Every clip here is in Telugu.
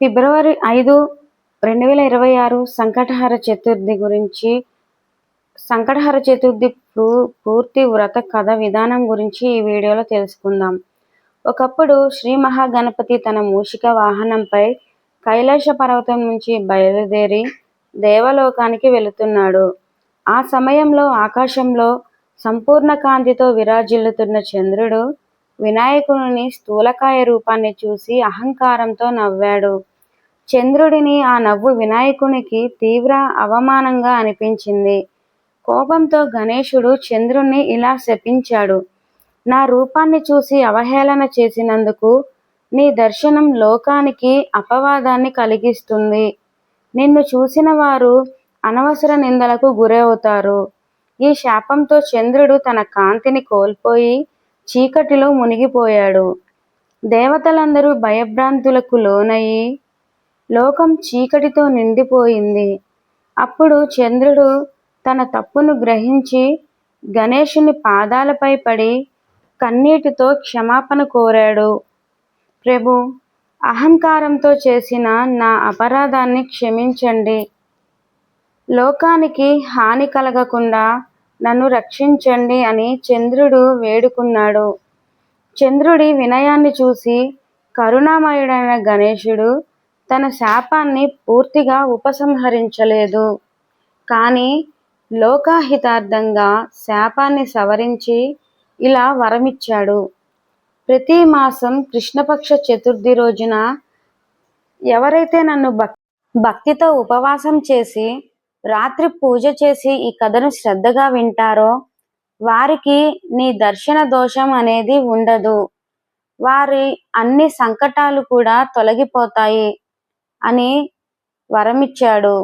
ఫిబ్రవరి ఐదు రెండు వేల ఇరవై ఆరు సంకటహర చతుర్థి గురించి సంకటహర చతుర్థి పూర్తి వ్రత కథ విధానం గురించి ఈ వీడియోలో తెలుసుకుందాం. ఒకప్పుడు శ్రీ మహాగణపతి తన మూషిక వాహనంపై కైలాస పర్వతం నుంచి బయలుదేరి దేవలోకానికి వెళుతున్నాడు. ఆ సమయంలో ఆకాశంలో సంపూర్ణ కాంతితో విరాజిల్లుతున్న చంద్రుడు వినాయకుని స్థూలకాయ రూపాన్ని చూసి అహంకారంతో నవ్వాడు. చంద్రుడిని ఆ నవ్వు వినాయకునికి తీవ్ర అవమానంగా అనిపించింది. కోపంతో గణేశుడు చంద్రుణ్ణి ఇలా శపించాడు. నా రూపాన్ని చూసి అవహేళన చేసినందుకు నీ దర్శనం లోకానికి అపవాదాన్ని కలిగిస్తుంది. నిన్ను చూసిన వారు అనవసర నిందలకు గురవుతారు. ఈ శాపంతో చంద్రుడు తన కాంతిని కోల్పోయి చీకటిలో మునిగిపోయాడు. దేవతలందరూ భయభ్రాంతులకు లోనయ్యి లోకం చీకటితో నిండిపోయింది. అప్పుడు చంద్రుడు తన తప్పును గ్రహించి గణేషుని పాదాలపై పడి కన్నీటితో క్షమాపణ కోరాడు. ప్రభు అహంకారంతో చేసిన నా అపరాధాన్ని క్షమించండి. లోకానికి హాని కలగకుండా నన్ను రక్షించండి అని చంద్రుడు వేడుకున్నాడు. చంద్రుడి వినయాన్ని చూసి కరుణామయుడైన గణేశుడు తన శాపాన్ని పూర్తిగా ఉపసంహరించలేదు. కానీ లోకాహితార్థంగా శాపాన్ని సవరించి ఇలా వరమిచ్చాడు. ప్రతి మాసం కృష్ణపక్ష చతుర్థి రోజున ఎవరైతే నన్ను భక్ భక్తితో ఉపవాసం చేసి రాత్రి పూజ చేసి ఈ కథను శ్రద్ధగా వింటారో వారికి నీ దర్శన దోషం అనేది ఉండదు. వారి అన్ని సంకటాలు కూడా తొలగిపోతాయి. అని వరమిచ్చాడు.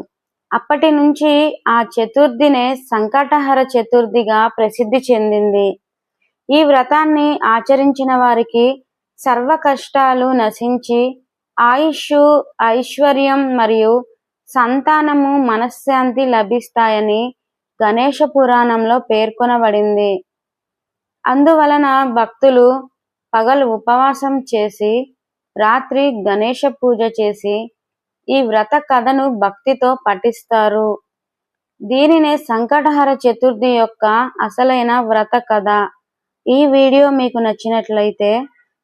అప్పటి నుంచి ఆ చతుర్థినే సంకటహర చతుర్థిగా ప్రసిద్ధి చెందింది. ఈ వ్రతాన్ని ఆచరించిన వారికి సర్వ కష్టాలు నశించి ఆయుష్ ఐశ్వర్యం మరియు సంతానము మనశ్శాంతి లభిస్తాయని గణేష పురాణంలో పేర్కొనబడింది. అందువలన భక్తులు పగలు ఉపవాసం చేసి రాత్రి గణేష పూజ చేసి ఈ వ్రత కథను భక్తితో పఠిస్తారు. దీనినే సంకటహర చతుర్థి యొక్క అసలైన వ్రత కథ. ఈ వీడియో మీకు నచ్చినట్లయితే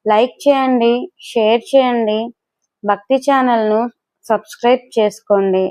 లైక్ చేయండి షేర్ చేయండి. భక్తి ఛానల్ను సబ్స్క్రైబ్ చేసుకోండి.